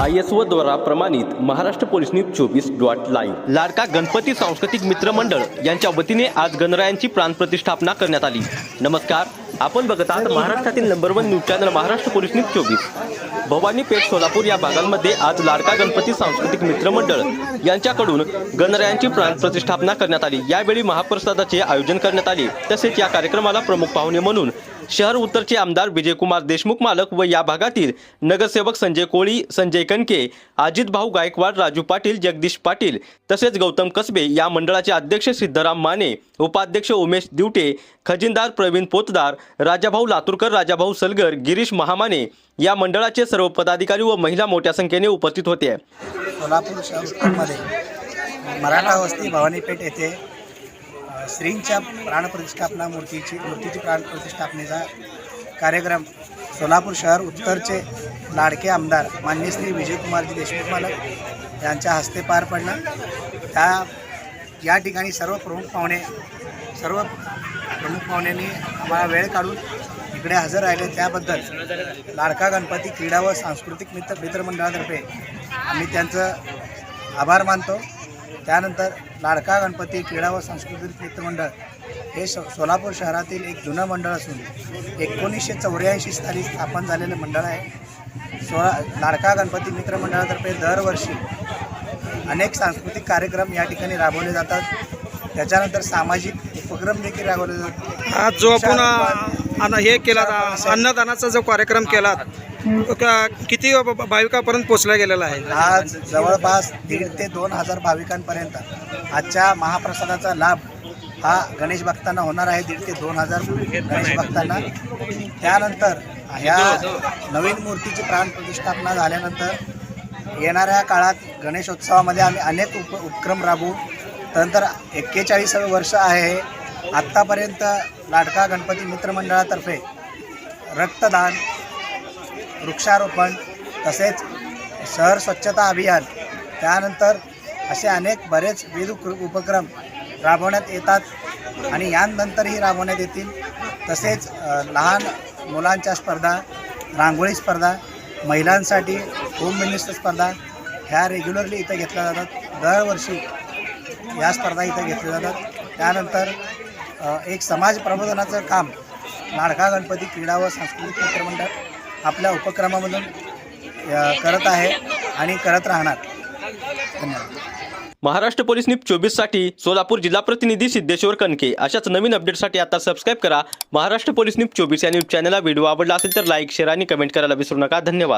I S O द्वारा प्रमाणित Maharashtra police news चोवीस डॉट लाईव्ह. लाडका गणपती सांस्कृतिक मित्र मंडळ यांच्या वतीने आज गणरायांची प्राणप्रतिष्ठापना करण्यात आली. नमस्कार आपण बघत आहात महाराष्ट्रातील number one news channel Maharashtra police news चोवीस. भवानी पेठ सोलापूर या भागांमध्ये आज लाडका गणपती सांस्कृतिक मित्रमंडळ यांच्याकडून गणरायांची प्राणप्रतिष्ठापना करण्यात आली. यावेळी महाप्रसादाचे आयोजन करण्यात आले. तसेच या कार्यक्रमाला प्रमुख पाहुणे म्हणून शहर उत्तरचे आमदार विजयकुमार देशमुख मालक व या भागातील नगरसेवक संजय कोळी संजय कणके अजित भाऊ गायकवाड राजू पाटील जगदीश पाटील तसेच गौतम कसबे या मंडळाचे अध्यक्ष सिद्धराम माने उपाध्यक्ष उमेश दिवटे खजिनदार प्रवीण पोतदार राजाभाऊ लातूरकर राजाभाऊ सलगर गिरीश महामाने या मंडळाचे सर्व पदाधिकारी व महिला मोठ्या संख्येने उपस्थित होते. सोलापूर शहरमध्ये मराठा वस्ती भवानीपेठ येथे श्रींच्या प्राणप्रतिष्ठापना मूर्तीची मूर्तीची प्राणप्रतिष्ठापनेचा कार्यक्रम सोलापूर शहर उत्तरचे लाडके आमदार मान्य श्री विजयकुमारजी देशमुख मालक यांच्या हस्ते पार पडला. त्या या ठिकाणी सर्व प्रमुख पाहुणे सर्व प्रमुख पाहुण्यांनी आम्हाला वेळ काढून इकडे हजर राहिले त्याबद्दल लाडका गणपती क्रीडा व सांस्कृतिक मित्र मित्रमंडळातर्फे आम्ही त्यांचं आभार मानतो. त्यानंतर लाडका गणपती क्रीडा व सांस्कृतिक मित्रमंडळ हे सो सोलापूर शहरातील एक जुनं मंडळ असून एकोणीसशे चौऱ्याऐंशी साली स्थापन झालेलं मंडळ आहे. सोळा लाडका गणपती मित्रमंडळातर्फे दरवर्षी अनेक सांस्कृतिक कार्यक्रम या ठिकाणी राबवले जातात. त्याच्यानंतर सामाजिक उपक्रम देखील राबवले जातात. आज जो आपण अ, हे केला अन्नदानाचा जो कार्यक्रम केला किती भाविकापर्यंत पोचला गेलेला आहे? आज जवळपास दीड ते दोन हजार भाविकांपर्यंत. आजच्या महाप्रसादाचा लाभ हा गणेश भक्तांना होणार आहे दीड ते दोन हजार गणेश भक्तांना. त्यानंतर ह्या नवीन मूर्तीची प्राणप्रतिष्ठापना झाल्यानंतर येणाऱ्या काळात गणेशोत्सवामध्ये आम्ही अनेक उप उपक्रम राबवू. त्यानंतर एक्केचाळीसावे वर्ष आहे आत्तापर्यंत लाडका गणपती मित्रमंडळातर्फे रक्तदान वृक्षारोपण तसेच शहर स्वच्छता अभियान त्यानंतर असे अनेक बरेच विविध उपक्रम राबवण्यात येतात आणि यानंतरही राबवण्यात येतील. तसेच लहान मुलांच्या स्पर्धा रांगोळी स्पर्धा महिलांसाठी होम मिनिस्टर स्पर्धा ह्या रेग्युलरली इथं घेतल्या जातात. दरवर्षी या स्पर्धा इथं घेतल्या जातात. त्यानंतर एक समाज प्रबोधनाचं काम लाडका गणपती क्रीडा व सांस्कृतिक मित्रमंडळ आपल्या उपक्रमामधून करत आहे आणि करत राहणार. धन्यवाद. महाराष्ट्र पोलीस न्यूज चोवीससाठी सोलापूर जिल्हा प्रतिनिधी सिद्धेश्वर कणके अशाच नवीन अपडेटसाठी आता सबस्क्राईब करा. महाराष्ट्र पोलीस न्यूज चोवीस या न्यूज चॅनलला व्हिडिओ आवडला असेल तर लाईक शेअर आणि कमेंट करायला विसरू नका. धन्यवाद.